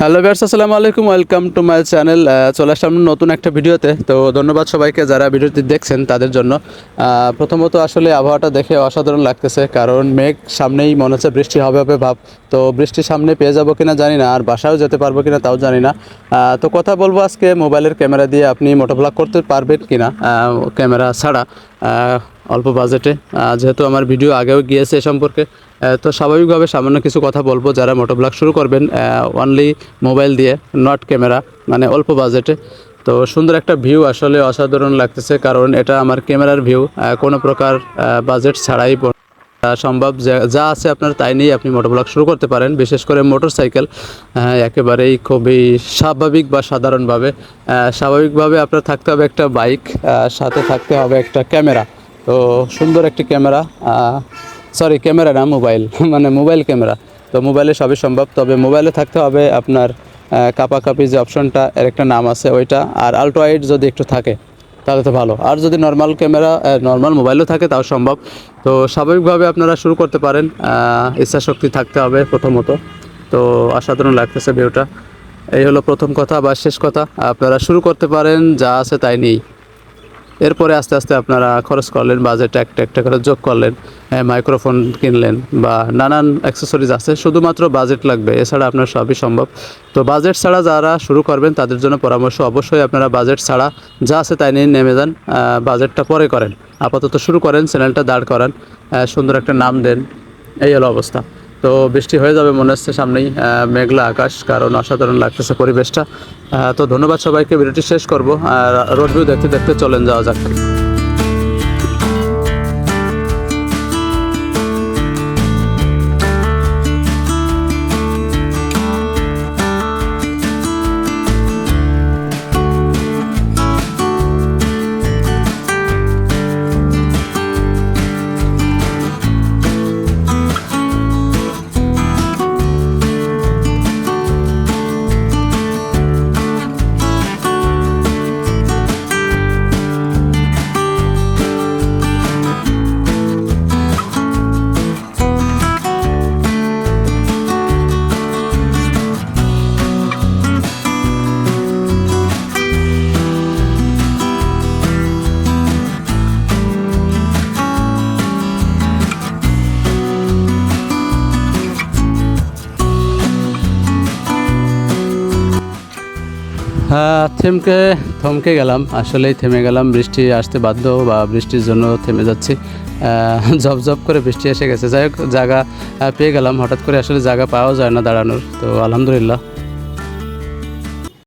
Hello বিয়ার্স আসসালামু আলাইকুম। Welcome to my channel চলে আসলাম নতুন একটা ভিডিওতে। তো ধন্যবাদ সবাইকে যারা ভিডিওটি দেখছেন তাদের জন্য। প্রথমত আসলে আবহাওয়াটা দেখে অসাধারণ লাগতেছে, কারণ মেঘ সামনেই মনে হচ্ছে বৃষ্টি হবে হবে ভাব। তো বৃষ্টি সামনে পেয়ে যাব কিনা জানি না, আর বাসায়ও যেতে পারব কিনা তাও জানি না। তো কথা বলব আজকে মোবাইলের ক্যামেরা দিয়ে আপনি মোটোব্লগ করতে পারবেন কিনা ক্যামেরা ছাড়া। অল্প বাজেটে। যেহেতু আমার ভিডিও আগেও গিয়েছে এ সম্পর্কে। তো স্বাভাবিকভাবে সামান্য কিছু কথা বলব যারা মোটোব্লগ শুরু করবেন অনলি মোবাইল দিয়ে নট ক্যামেরা মানে অল্প বাজেটে তো সুন্দর একটা ভিউ আসলে অসাধারণ লাগতেছে, কারণ এটা আমার ক্যামেরার ভিউ কোনো প্রকার বাজেট ছাড়াই সম্ভব। যা- আছে আপনার তাই নিয়ে আপনি মোটোব্লগ শুরু করতে পারেন, বিশেষ করে মোটর সাইকেল একেবারেই খুবই স্বাভাবিক বা সাধারণভাবে। স্বাভাবিকভাবে আপনার থাকতে হবে একটা বাইক সাথে থাকতে হবে একটা ক্যামেরা তো সুন্দর একটি ক্যামেরা সরি ক্যামেরা না মোবাইল মানে মোবাইল ক্যামেরা তো মোবাইলে সবই সম্ভব। তবে মোবাইলে থাকতে হবে আপনার কাপাকাপি যে অপশনটা এর একটা নাম আছে ওইটা। আর আলট্রাইড যদি একটু থাকে তাহলে তো ভালো। আর যদি নর্মাল ক্যামেরা নর্মাল মোবাইলও থাকে তাও সম্ভব। তো স্বাভাবিকভাবে আপনারা শুরু করতে পারেন আহ, ইচ্ছাশক্তি থাকতে হবে প্রথমত। তো অসাধারণ লাগতেছে ভিউটা এই হলো প্রথম কথা বা শেষ কথা। আপনারা শুরু করতে পারেন যা আছে তাই নেই এরপরে আস্তে আস্তে আপনারা খরচ করলেন বাজেট একটা একটা করে যোগ করলেন মাইক্রোফোন কিনলেন বা নানান অ্যাক্সেসরিজ আছে, শুধুমাত্র বাজেট লাগবে, এছাড়া আপনার সবই সম্ভব। তো বাজেট ছাড়া যারা শুরু করবেন, তাদের জন্য পরামর্শ অবশ্যই আপনারা বাজেট ছাড়া যা আছে তাই নিয়ে নেমে যান বাজেটটা পরে করেন। আপাতত শুরু করেন চ্যানেলটা দাঁড় করান সুন্দর একটা নাম দেন, এই হলো অবস্থা। তো বৃষ্টি হয়ে যাবে মনে হচ্ছে সামনেই মেঘলা আকাশ, কারণ অসাধারণ লাগতেছে পরিবেশটা। তো ধন্যবাদ সবাইকে, ভিডিওটি শেষ করব। আর রোড ভিউ দেখতে দেখতে চলেন, যাওয়া যাক। থমকে থমকে গেলাম। আসলেই থেমে গেলাম। বৃষ্টি আসতে বাধ্য বা বৃষ্টির জন্য থেমে যাচ্ছি। জব ঝপ করে বৃষ্টি এসে গেছে। যাই হোক, জায়গা পেয়ে গেলাম। হঠাৎ করে আসলে জায়গা পাওয়া যায় না দাঁড়ানোর। তো আলহামদুলিল্লাহ।